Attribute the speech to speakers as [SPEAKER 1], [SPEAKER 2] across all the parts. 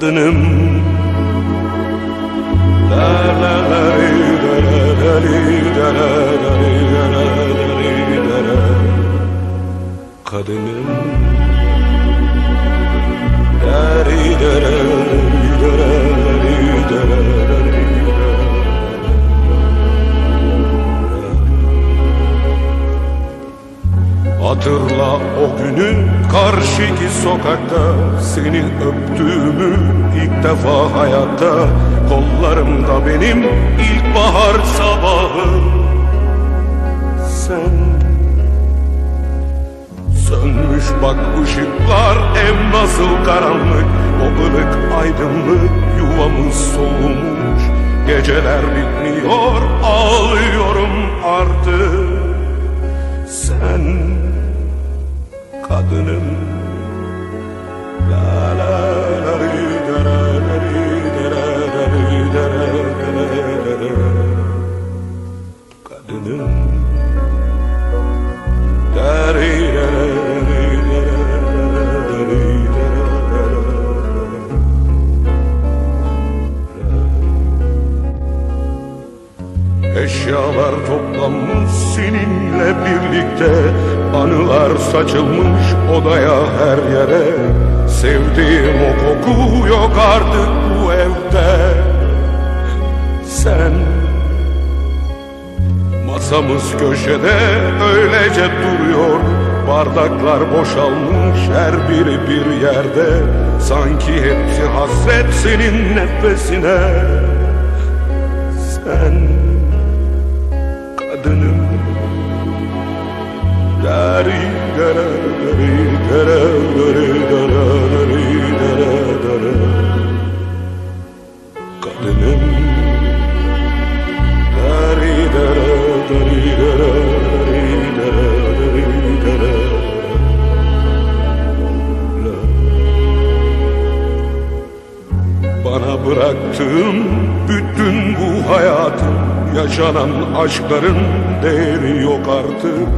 [SPEAKER 1] kadınım. La Hatırla o günü karşıki sokakta Seni öptüğümü ilk defa hayatta. Kollarımda benim ilkbahar sabahı. Sen Sönmüş bak ışıklar ev nasıl karanlık. O ılık aydınlık yuvamız soğumuş Geceler bitmiyor ağlıyorum artık. Sen kadınım La la Eşyalar toplanmış seninle birlikte. Anılar saçılmış odaya her yere. Sevdiğim o koku yok artık bu evde. Sen Masamız köşede öylece duruyor. Bardaklar boşalmış her biri bir yerde. Sanki hepsi hasret senin nefesine. Sen kadınım Dari dara dari dara dari dara dari dara dara Bana bıraktığın bütün bu hayatın Yaşanan aşkların değeri yok artık.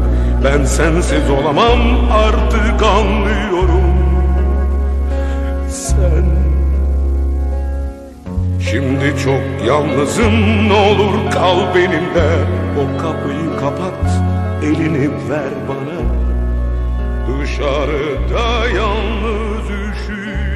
[SPEAKER 1] Ben sensiz olamam artık anlıyorum. Sen. Şimdi çok yalnızım ne olur kal benimle. O kapıyı kapat elini ver bana. Dışarıda yalnız üşüyorum